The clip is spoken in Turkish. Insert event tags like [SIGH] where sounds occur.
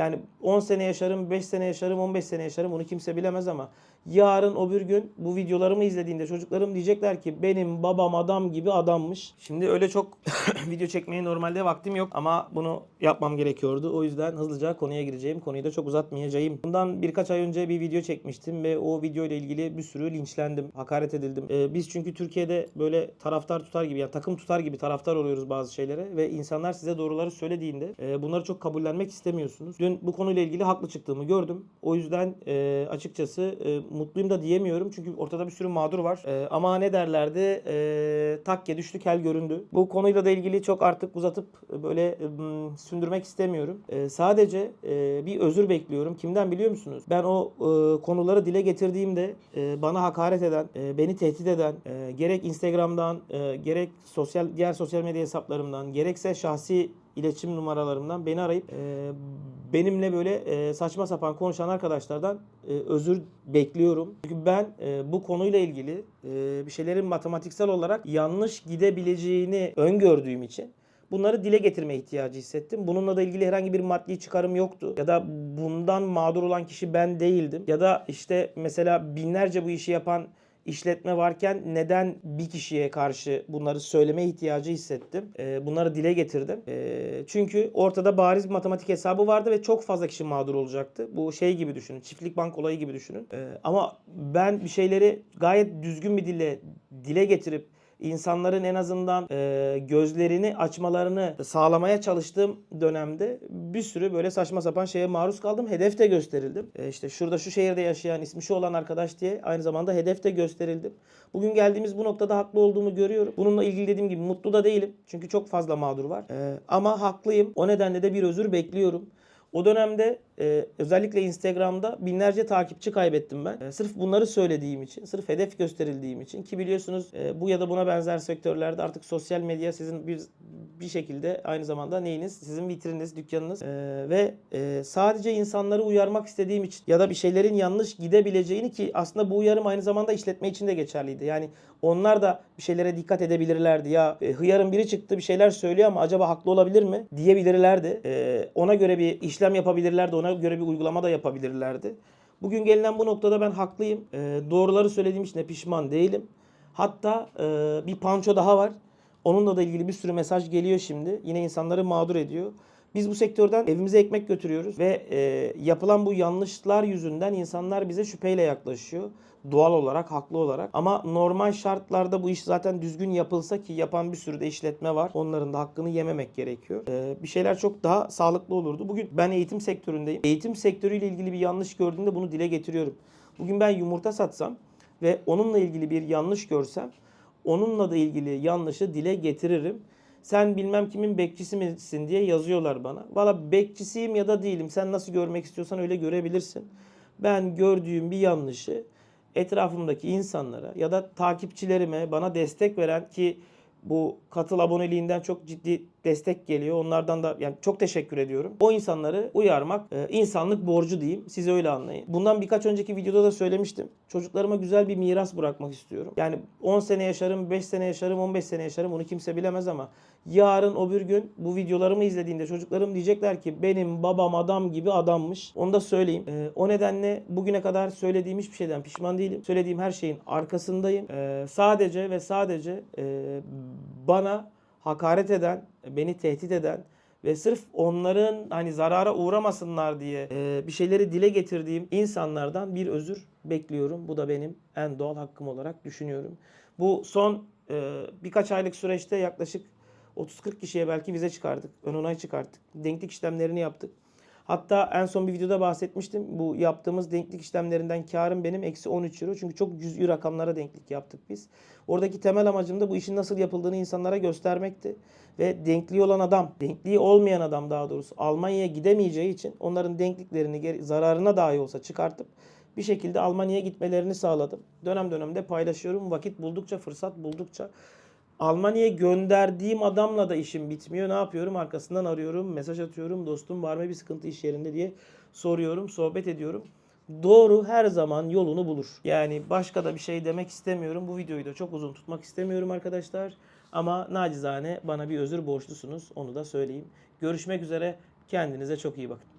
Yani 10 sene yaşarım, 5 sene yaşarım, 15 sene yaşarım bunu kimse bilemez ama yarın o bir gün bu videolarımı izlediğinde çocuklarım diyecekler ki benim babam adam gibi adammış. Şimdi öyle çok [COUGHS] video çekmeye normalde vaktim yok ama bunu yapmam gerekiyordu. O yüzden hızlıca konuya gireceğim. Konuyu da çok uzatmayacağım. Bundan birkaç ay önce bir video çekmiştim ve o video ile ilgili bir sürü linçlendim, hakaret edildim. Ee, biz çünkü Türkiye'de böyle taraftar tutar gibi yani takım tutar gibi taraftar oluyoruz bazı şeylere ve insanlar size doğruları söylediğinde e, bunları çok kabullenmek istemiyorsunuz. Dün bu konuyla ilgili haklı çıktığımı gördüm. O yüzden e, açıkçası e, mutluyum da diyemiyorum çünkü ortada bir sürü mağdur var. E, ama ne derlerdi? E, takke düştü kel göründü. Bu konuyla da ilgili çok artık uzatıp e, böyle e, sündürmek istemiyorum. E, sadece e, bir özür bekliyorum. Kimden biliyor musunuz? Ben o e, konuları dile getirdiğimde e, bana hakaret eden, e, beni tehdit eden, e, gerek Instagram'dan, e, gerek sosyal diğer sosyal medya hesaplarımdan, gerekse şahsi iletişim numaralarımdan beni arayıp e, benimle böyle e, saçma sapan konuşan arkadaşlardan e, özür bekliyorum. Çünkü ben e, bu konuyla ilgili e, bir şeylerin matematiksel olarak yanlış gidebileceğini öngördüğüm için bunları dile getirme ihtiyacı hissettim. Bununla da ilgili herhangi bir maddi çıkarım yoktu. Ya da bundan mağdur olan kişi ben değildim. Ya da işte mesela binlerce bu işi yapan işletme varken neden bir kişiye karşı bunları söyleme ihtiyacı hissettim. Ee, bunları dile getirdim. Ee, çünkü ortada bariz matematik hesabı vardı ve çok fazla kişi mağdur olacaktı. Bu şey gibi düşünün. Çiftlik bank olayı gibi düşünün. Ee, ama ben bir şeyleri gayet düzgün bir dille dile getirip insanların en azından e, gözlerini açmalarını sağlamaya çalıştığım dönemde bir sürü böyle saçma sapan şeye maruz kaldım. Hedef de gösterildim. E, işte şurada şu şehirde yaşayan ismi şu olan arkadaş diye aynı zamanda hedef de gösterildim. Bugün geldiğimiz bu noktada haklı olduğumu görüyorum. Bununla ilgili dediğim gibi mutlu da değilim. Çünkü çok fazla mağdur var. E, ama haklıyım. O nedenle de bir özür bekliyorum. O dönemde e, özellikle Instagram'da binlerce takipçi kaybettim ben. E, sırf bunları söylediğim için, sırf hedef gösterildiğim için ki biliyorsunuz e, bu ya da buna benzer sektörlerde artık sosyal medya sizin bir bir şekilde aynı zamanda neyiniz? Sizin vitrininiz, dükkanınız E, ve e, sadece insanları uyarmak istediğim için ya da bir şeylerin yanlış gidebileceğini ki aslında bu uyarım aynı zamanda işletme için de geçerliydi. Yani onlar da bir şeylere dikkat edebilirlerdi. Ya e, hıyarın biri çıktı bir şeyler söylüyor ama acaba haklı olabilir mi? diyebilirlerdi. E, ona göre bir işlem yapabilirlerdi. Ona göre bir uygulama da yapabilirlerdi. Bugün gelinen bu noktada ben haklıyım. E, doğruları söylediğim için de pişman değilim. Hatta e, bir panço daha var. Onunla da ilgili bir sürü mesaj geliyor şimdi. Yine insanları mağdur ediyor. Biz bu sektörden evimize ekmek götürüyoruz ve e, yapılan bu yanlışlar yüzünden insanlar bize şüpheyle yaklaşıyor. Doğal olarak, haklı olarak. Ama normal şartlarda bu iş zaten düzgün yapılsa ki yapan bir sürü de işletme var. Onların da hakkını yememek gerekiyor. E, bir şeyler çok daha sağlıklı olurdu. Bugün ben eğitim sektöründeyim. Eğitim sektörüyle ilgili bir yanlış gördüğümde bunu dile getiriyorum. Bugün ben yumurta satsam ve onunla ilgili bir yanlış görsem onunla da ilgili yanlışı dile getiririm. Sen bilmem kimin bekçisi misin diye yazıyorlar bana. Valla bekçisiyim ya da değilim. Sen nasıl görmek istiyorsan öyle görebilirsin. Ben gördüğüm bir yanlışı etrafımdaki insanlara ya da takipçilerime bana destek veren ki bu katıl aboneliğinden çok ciddi destek geliyor. Onlardan da yani çok teşekkür ediyorum. O insanları uyarmak e, insanlık borcu diyeyim. Siz öyle anlayın. Bundan birkaç önceki videoda da söylemiştim. Çocuklarıma güzel bir miras bırakmak istiyorum. Yani 10 sene yaşarım, 5 sene yaşarım, 15 sene yaşarım bunu kimse bilemez ama yarın o bir gün bu videolarımı izlediğinde çocuklarım diyecekler ki benim babam adam gibi adammış. Onu da söyleyeyim. E, o nedenle bugüne kadar söylediğim hiçbir şeyden pişman değilim. Söylediğim her şeyin arkasındayım. E, sadece ve sadece e, bana hakaret eden, beni tehdit eden ve sırf onların hani zarara uğramasınlar diye e, bir şeyleri dile getirdiğim insanlardan bir özür bekliyorum. Bu da benim en doğal hakkım olarak düşünüyorum. Bu son e, birkaç aylık süreçte yaklaşık 30-40 kişiye belki vize çıkardık. Ön onay çıkarttık. Denklik işlemlerini yaptık. Hatta en son bir videoda bahsetmiştim. Bu yaptığımız denklik işlemlerinden karım benim eksi 13 euro. Çünkü çok cüz'i rakamlara denklik yaptık biz. Oradaki temel amacım da bu işin nasıl yapıldığını insanlara göstermekti. Ve denkliği olan adam, denkliği olmayan adam daha doğrusu Almanya'ya gidemeyeceği için onların denkliklerini zararına dahi olsa çıkartıp bir şekilde Almanya'ya gitmelerini sağladım. Dönem dönemde paylaşıyorum. Vakit buldukça, fırsat buldukça. Almanya'ya gönderdiğim adamla da işim bitmiyor. Ne yapıyorum? Arkasından arıyorum, mesaj atıyorum. Dostum var mı bir sıkıntı iş yerinde diye soruyorum, sohbet ediyorum. Doğru her zaman yolunu bulur. Yani başka da bir şey demek istemiyorum. Bu videoyu da çok uzun tutmak istemiyorum arkadaşlar. Ama nacizane bana bir özür borçlusunuz. Onu da söyleyeyim. Görüşmek üzere. Kendinize çok iyi bakın.